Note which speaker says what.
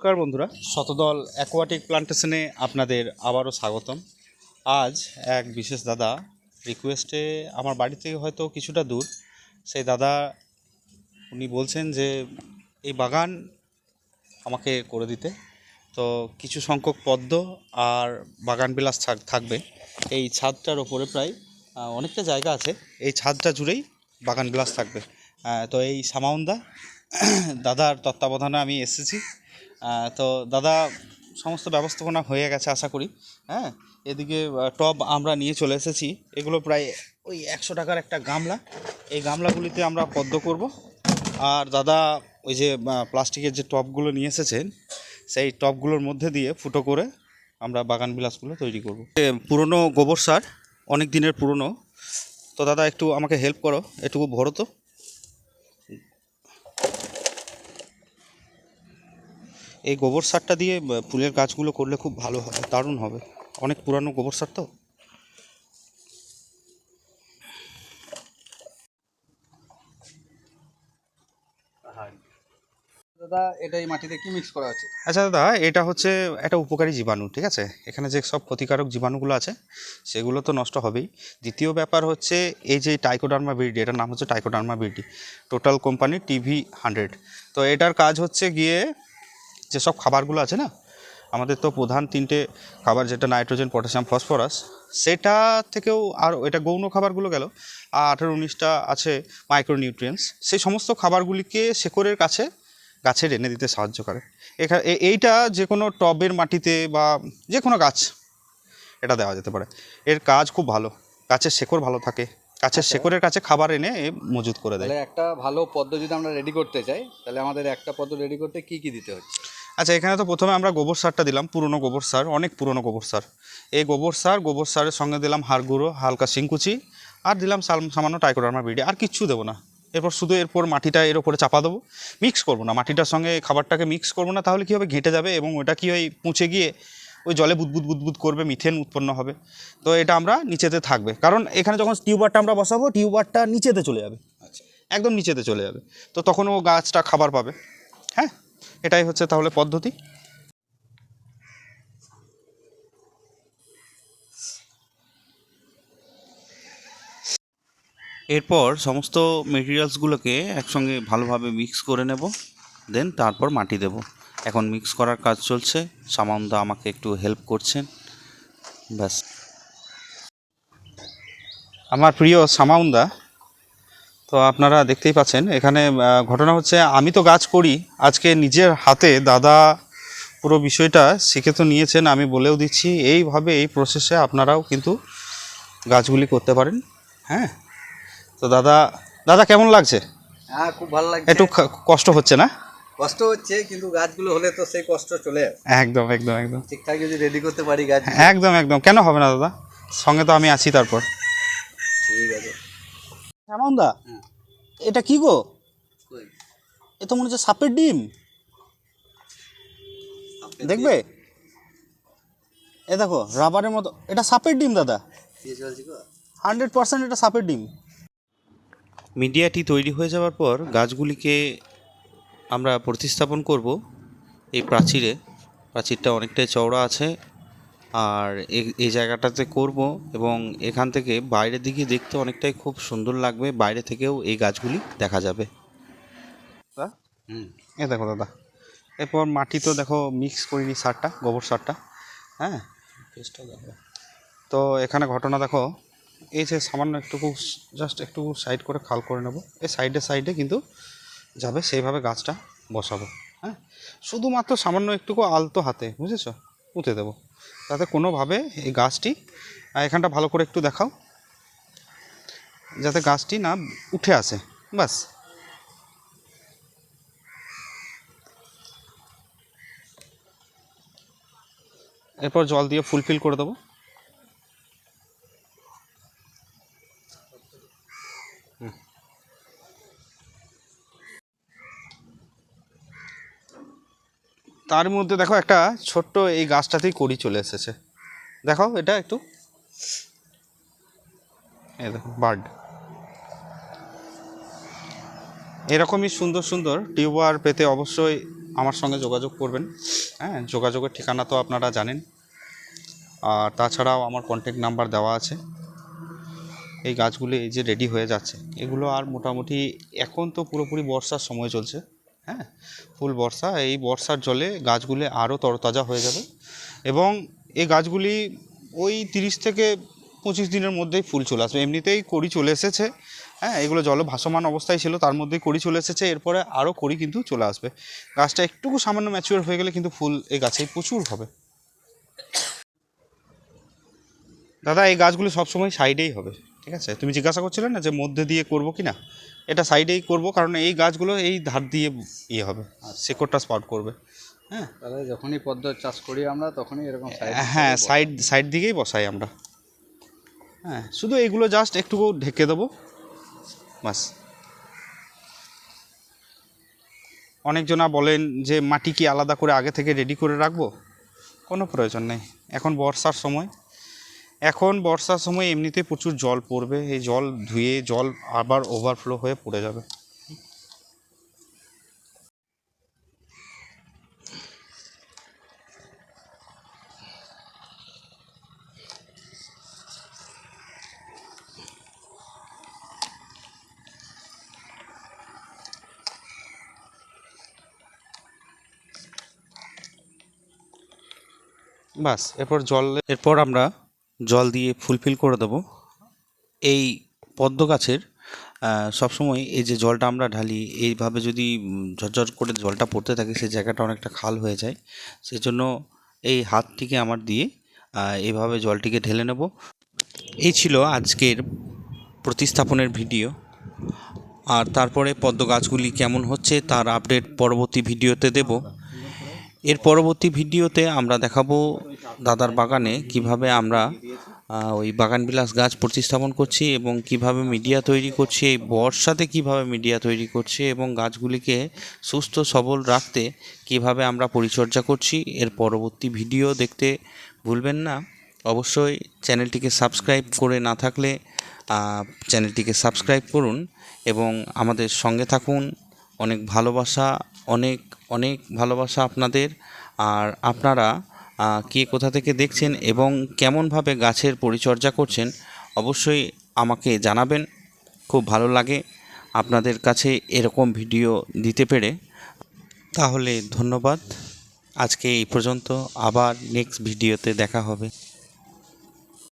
Speaker 1: নমস্কার বন্ধুরা। শতদল অ্যাকোয়াটিক প্লান্টেশনে আপনাদের আবারও স্বাগতম। আজ এক বিশেষ দাদা রিকোয়েস্টে আমার বাড়ি থেকে হয়তো কিছুটা দূর। সেই দাদা, উনি বলছেন যে, এই বাগান আমাকে করে দিতে। তো কিছু সংখ্যক পদ্ম আর বাগান বিলাস থাক- থাকবে। এই ছাদটার ওপরে প্রায় অনেকটা জায়গা আছে। এই ছাদটা জুড়েই বাগান বিলাস থাকবে। তো এই সামাউন্দা দাদার তত্ত্বাবধানে আমি এসেছি। তো দাদা সমস্ত ব্যবস্থাপনা হয়ে গেছে আশা করি। হ্যাঁ এদিকে টব আমরা নিয়ে চলে এসেছি। এগুলো প্রায় ওই একশো টাকার একটা গামলা। এই গামলাগুলিতে আমরা পদ্ম করব। আর দাদা ওই যে প্লাস্টিকের যে টবগুলো নিয়ে এসেছেন, সেই টবগুলোর মধ্যে দিয়ে ফুটো করে আমরা বাগান বিলাসগুলো তৈরি করব। পুরনো গোবর সার, অনেক দিনের পুরনো। তো দাদা একটু আমাকে হেল্প করো, এটুকু ভরো তো। এই গোবর সারটা দিয়ে ফুলের গাছগুলো করলে খুব ভালো হবে দারুণ হবে। অনেক পুরানো গোবর সার তো।
Speaker 2: দাদা এটা এই মাটিতে কি মিক্স করা আছে?
Speaker 1: আচ্ছা দাদা এটা হচ্ছে একটা উপকারী জীবাণু ঠিক আছে? এখানে যে সব ক্ষতিকারক জীবাণুগুলো আছে সেগুলো তো নষ্ট হবেই। দ্বিতীয় ব্যাপার হচ্ছে এই যে টাইকোডার্মা বিডি এটার নাম হচ্ছে trichoderma BD total company TV hundred তো এটার কাজ হচ্ছে গিয়ে যেসব খাবারগুলো আছে না আমাদের তো প্রধান তিনটে খাবার যেটা নাইট্রোজেন পটাশিয়াম ফসফরাস সেটা থেকেও আর এটা গৌণ খাবারগুলো গেল। আর আঠেরো উনিশটা আছে মাইক্রোনিউট্রিয়েন্টস সেই সমস্ত খাবারগুলিকে শেকড়ের কাছে গাছের এনে দিতে সাহায্য করে। এখানে এইটা যে কোনো টবের মাটিতে বা যে কোনো গাছ এটা দেওয়া যেতে পারে। এর কাজ খুব ভালো। গাছের শেকড় ভালো থাকে। গাছের শেকড়ের কাছে খাবার এনে এ মজুত করে দেয়।
Speaker 2: একটা ভালো পদ্ম যদি আমরা রেডি করতে চাই তাহলে আমাদের একটা পদ্ম রেডি করতে কি কি দিতে হচ্ছে?
Speaker 1: আচ্ছা এখানে তো প্রথমে আমরা গোবর সারটা দিলাম পুরনো গোবর সার অনেক পুরনো গোবর সার। এই গোবর সার গোবর সারের সঙ্গে দিলাম হাড় গুঁড়ো হালকা শিংকুচি আর দিলাম সাল- সামান্য টাইকোডার্মা বিডি আর কিচ্ছু দেবো না। এরপর শুধু এরপর মাটিটা এর ওপরে চাপা দেবো মিক্স করব না। মাটিটার সঙ্গে খাবারটাকে মিক্স করব না তাহলে কী হবে? ঘেঁটে যাবে এবং ওটা কী হয়? পুঁছে গিয়ে ওই জলে বুদবুদ বুদবুদ করবে মিথেন উৎপন্ন হবে। তো এটা আমরা নিচেতে থাকবে। কারণ এখানে যখন টিউবারটা আমরা বসাবো টিউবারটা নিচেতে চলে যাবে।
Speaker 2: আচ্ছা।
Speaker 1: একদম নিচেতে চলে যাবে। তো তখন ও গাছটা খাবার পাবে। হ্যাঁ? এটাই হচ্ছে তাহলে পদ্ধতি। এরপর সমস্ত মেটেরিয়ালসগুলোকে একসঙ্গে ভালোভাবে মিক্স করে নেব দেন তারপর মাটি দেব। এখন মিক্স করার কাজ চলছে। সামান্দা আমাকে একটু হেল্প করছেন। ব্যাস। আমার প্রিয় সামাউন্দা তো আপনারা দেখতেই পাচ্ছেন এখানে ঘটনা হচ্ছে আমি তো গাছ করি আজকে নিজের হাতে দাদা পুরো বিষয়টা শিখে তো নিয়েছেন আমি বলেও দিচ্ছি এইভাবে এই প্রসেসে আপনারাও কিন্তু গাছগুলি করতে পারেন হ্যাঁ? তো দাদা দাদা কেমন লাগছে?
Speaker 2: হ্যাঁ খুব ভালো লাগছে।
Speaker 1: একটু কষ্ট হচ্ছে না?
Speaker 2: কষ্ট হচ্ছে কিন্তু গাছগুলো হলে তো সেই কষ্ট চলে
Speaker 1: একদম একদম একদম।
Speaker 2: ঠিকঠাক যদি রেডি করতে পারি গাছ।
Speaker 1: একদম একদম। কেন হবে না দাদা? সঙ্গে তো আমি আছি তারপর।
Speaker 2: ঠিক আছে।
Speaker 1: শ্যামন্দা। এটা কি গো?
Speaker 2: কই?
Speaker 1: এ তো মনে হচ্ছে সাপের ডিম। দেখবে? এ দেখো রাবারের মতো। এটা সাপের ডিম দাদা।
Speaker 2: দিয়ে চলছি গো?
Speaker 1: হান্ড্রেড পার্সেন্ট এটা সাপের ডিম। মিডিয়াটি তৈরি হয়ে যাওয়ার পর গাছগুলিকে আমরা প্রতিস্থাপন করব এই প্রাচীরে। প্রাচীরটা অনেকটাই চওড়া আছে। আর এই জায়গাটাতে করব এবং এখান থেকে বাইরের দিকে দেখতে অনেকটাই খুব সুন্দর লাগবে। বাইরে থেকেও এই গাছগুলি দেখা যাবে।
Speaker 2: হুম।
Speaker 1: এ দেখো দাদা। এরপর মাটি তো দেখো মিক্স করিনি সারটা গোবর সারটা। হ্যাঁ? তো এখানে ঘটনা দেখো এই যে সামান্য একটুকু জাস্ট একটু সাইড করে খাল করে নেব। এই সাইডে সাইডে কিন্তু যাবে সেইভাবে গাছটা বসাবো। হ্যাঁ? শুধুমাত্র সামান্য একটুকু আলতো হাতে বুঝেছ? পুঁতে দেব। যাতে কোনোভাবে এই গাছটি এখানটা ভালো করে একটু দেখাও। যাতে গাছটি না উঠে আসে বাস এরপর জল দিয়ে ফুলফিল করে দেবো। তার মধ্যে দেখো একটা ছোট্ট এই গাছটাতেই কড়ি চলে এসেছে। দেখো এটা একটু। বার্ড। এরকমই সুন্দর সুন্দর টিউবার পেতে অবশ্যই আমার সঙ্গে যোগাযোগ করবেন। হ্যাঁ যোগাযোগের ঠিকানা তো আপনারা জানেন। আর তাছাড়াও আমার কন্ট্যাক্ট নাম্বার দেওয়া আছে। এই গাছগুলি এই যে রেডি হয়ে যাচ্ছে। এগুলো আর মোটামুটি এখন তো পুরোপুরি বর্ষার সময় চলছে। হ্যাঁ ফুল বর্ষা, এই বর্ষার জলে গাছগুলি আরও তরতাজা হয়ে যাবে। এবং এই গাছগুলি ওই তিরিশ থেকে পঁচিশ দিনের মধ্যেই ফুল চলে আসবে। এমনিতেই কড়ি চলে এসেছে হ্যাঁ এগুলো জলে ভাসমান অবস্থায় ছিল, তার মধ্যেই কড়ি চলে এসেছে, এরপরে আরও কড়ি কিন্তু চলে আসবে। গাছটা একটুকু সামান্য ম্যাচিওর হয়ে গেলে কিন্তু ফুল এই গাছেই প্রচুর হবে। দাদা, এই গাছগুলি সবসময় সাইডেই হবে। ঠিক আছে? তুমি জিজ্ঞাসা করছিলে না যে মধ্যে দিয়ে করব কি না এটা সাইডেই করব কারণ এই গাছগুলো এই ধার দিয়ে ইয়ে হবে শেকড়টা স্পাউট করবে। হ্যাঁ?
Speaker 2: তাহলে যখনই পদ্ম চাষ করি আমরা তখনই এরকম
Speaker 1: হ্যাঁ সাইড সাইড দিকেই বসাই আমরা। হ্যাঁ শুধু এইগুলো জাস্ট একটুকু ঢেকে দেবো। বাস। অনেকজনা বলেন যে মাটি কি আলাদা করে আগে থেকে রেডি করে রাখব? কোনো প্রয়োজন নেই। এখন বর্ষার সময়। এখন বর্ষার সময় এমনিতে প্রচুর জল পড়বে, এই জল ধুয়ে, জল আবার ওভারফ্লো হয়ে পড়ে যাবে। বাস, এরপর জল, এরপর আমরা জল দিয়ে ফুলফিল করে দেবো। এই পদ্ম গাছের সবসময় এই যে জলটা আমরা ঢালি এইভাবে যদি ঝরঝর করে জলটা পড়তে থাকে সেই জায়গাটা অনেকটা খাল হয়ে যায়। সেই জন্য এই হাতটিকে আমার দিয়ে আহ, এইভাবে জলটিকে ঢেলে নেব। এই ছিল আজকের প্রতিস্থাপনের ভিডিও। আর তারপরে পদ্ম গাছগুলি কেমন হচ্ছে তার আপডেট পরবর্তী ভিডিওতে দেব। এর পরবর্তী ভিডিওতে আমরা দেখাবো দাদার বাগানে কীভাবে আমরা ওই বাগানবিলাস গাছ প্রতিস্থাপন করছি এবং কীভাবে মিডিয়া তৈরি করছি, এই বর্ষাতে কীভাবে মিডিয়া তৈরি করছি এবং গাছগুলিকে সুস্থ, সবল রাখতে কীভাবে আমরা পরিচর্যা করছি, এর পরবর্তী ভিডিও দেখতে ভুলবেন না। অবশ্যই চ্যানেলটিকে সাবস্ক্রাইব করে না থাকলে চ্যানেলটিকে সাবস্ক্রাইব করুন এবং আমাদের সঙ্গে থাকুন। অনেক ভালোবাসা অনেক অনেক ভালোবাসা আপনাদের। আর আপনারা কে কোথা থেকে দেখছেন এবং কেমনভাবে গাছের পরিচর্যা করছেন, অবশ্যই আমাকে জানাবেন। খুব ভালো লাগে আপনাদের কাছে এরকম ভিডিও দিতে পেরে। তাহলে ধন্যবাদ। আজকে এই পর্যন্ত আবার নেক্সট ভিডিওতে দেখা হবে।